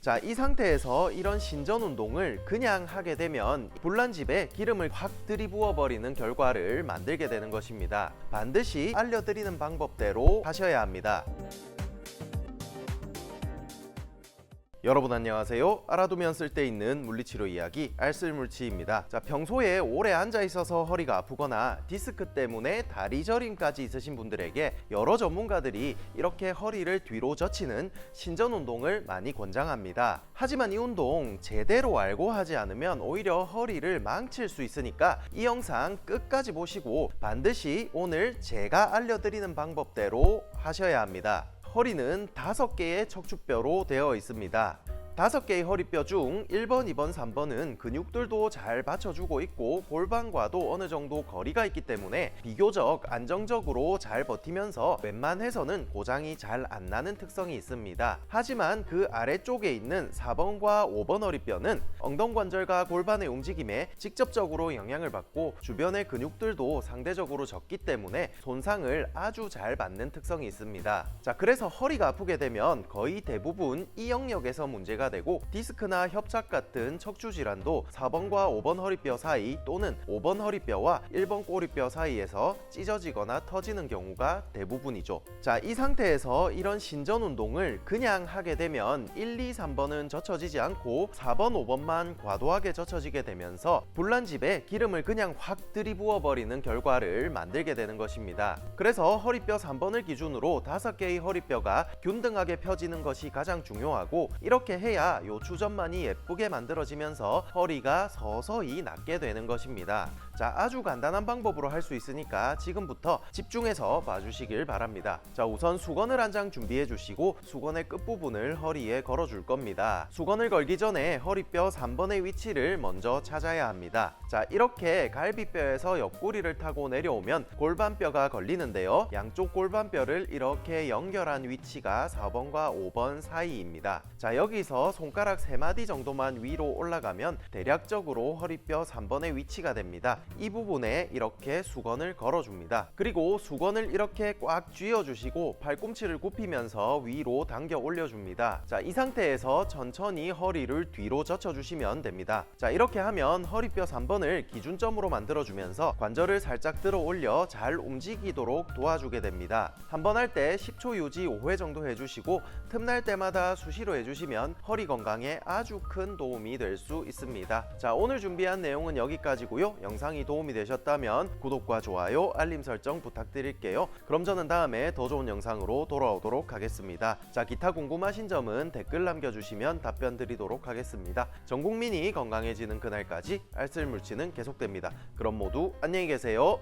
자, 이 상태에서 이런 신전 운동을 그냥 하게 되면 불난집에 기름을 확 들이부어 버리는 결과를 만들게 되는 것입니다. 반드시 알려드리는 방법대로 하셔야 합니다. 여러분 안녕하세요. 알아두면 쓸데있는 물리치료 이야기 알쓸물치입니다. 자, 평소에 오래 앉아 있어서 허리가 아프거나 디스크 때문에 다리 저림까지 있으신 분들에게 여러 전문가들이 이렇게 허리를 뒤로 젖히는 신전 운동을 많이 권장합니다. 하지만 이 운동 제대로 알고 하지 않으면 오히려 허리를 망칠 수 있으니까 이 영상 끝까지 보시고 반드시 오늘 제가 알려드리는 방법대로 하셔야 합니다. 허리는 다섯 개의 척추뼈로 되어 있습니다. 다섯 개의 허리뼈 중 1번, 2번, 3번은 근육들도 잘 받쳐주고 있고 골반과도 어느 정도 거리가 있기 때문에 비교적 안정적으로 잘 버티면서 웬만해서는 고장이 잘 안 나는 특성이 있습니다. 하지만 그 아래쪽에 있는 4번과 5번 허리뼈는 엉덩관절과 골반의 움직임에 직접적으로 영향을 받고 주변의 근육들도 상대적으로 적기 때문에 손상을 아주 잘 받는 특성이 있습니다. 자, 그래서 허리가 아프게 되면 거의 대부분 이 영역에서 문제가 되고 디스크나 협착 같은 척추 질환도 4번과 5번 허리뼈 사이 또는 5번 허리뼈와 1번 꼬리뼈 사이에서 찢어지거나 터지는 경우가 대부분이죠. 자, 이 상태에서 이런 신전 운동을 그냥 하게 되면 1, 2, 3번은 젖혀지지 않고 4번, 5번만 과도하게 젖혀지게 되면서 불난집에 기름을 그냥 확 들이부어 버리는 결과를 만들게 되는 것입니다. 그래서 허리뼈 3번을 기준으로 5개의 허리뼈가 균등하게 펴지는 것이 가장 중요하고 이렇게 해야 요 추전만이 예쁘게 만들어지면서 허리가 서서히 낫게 되는 것입니다. 자, 아주 간단한 방법으로 할 수 있으니까 지금부터 집중해서 봐주시길 바랍니다. 자, 우선 수건을 한 장 준비해 주시고 수건의 끝부분을 허리에 걸어 줄 겁니다. 수건을 걸기 전에 허리뼈 3번의 위치를 먼저 찾아야 합니다. 자, 이렇게 갈비뼈에서 옆구리를 타고 내려오면 골반뼈가 걸리는데요. 양쪽 골반뼈를 이렇게 연결한 위치가 4번과 5번 사이입니다. 자, 여기서 손가락 3마디 정도만 위로 올라가면 대략적으로 허리뼈 3번의 위치가 됩니다. 이 부분에 이렇게 수건을 걸어줍니다. 그리고 수건을 이렇게 꽉 쥐어주시고 팔꿈치를 굽히면서 위로 당겨 올려줍니다. 자, 이 상태에서 천천히 허리를 뒤로 젖혀주시면 됩니다. 자, 이렇게 하면 허리뼈 3번을 기준점으로 만들어주면서 관절을 살짝 들어 올려 잘 움직이도록 도와주게 됩니다. 한 번 할 때 10초 유지 5회 정도 해주시고 틈날 때마다 수시로 해주시면 허리 건강에 아주 큰 도움이 될 수 있습니다. 자, 오늘 준비한 내용은 여기까지고요. 영상이 도움이 되셨다면 구독과 좋아요, 알림 설정 부탁드릴게요. 그럼 저는 다음에 더 좋은 영상으로 돌아오도록 하겠습니다. 자, 기타 궁금하신 점은 댓글 남겨주시면 답변 드리도록 하겠습니다. 전 국민이 건강해지는 그날까지 알쓸 물치는 계속됩니다. 그럼 모두 안녕히 계세요.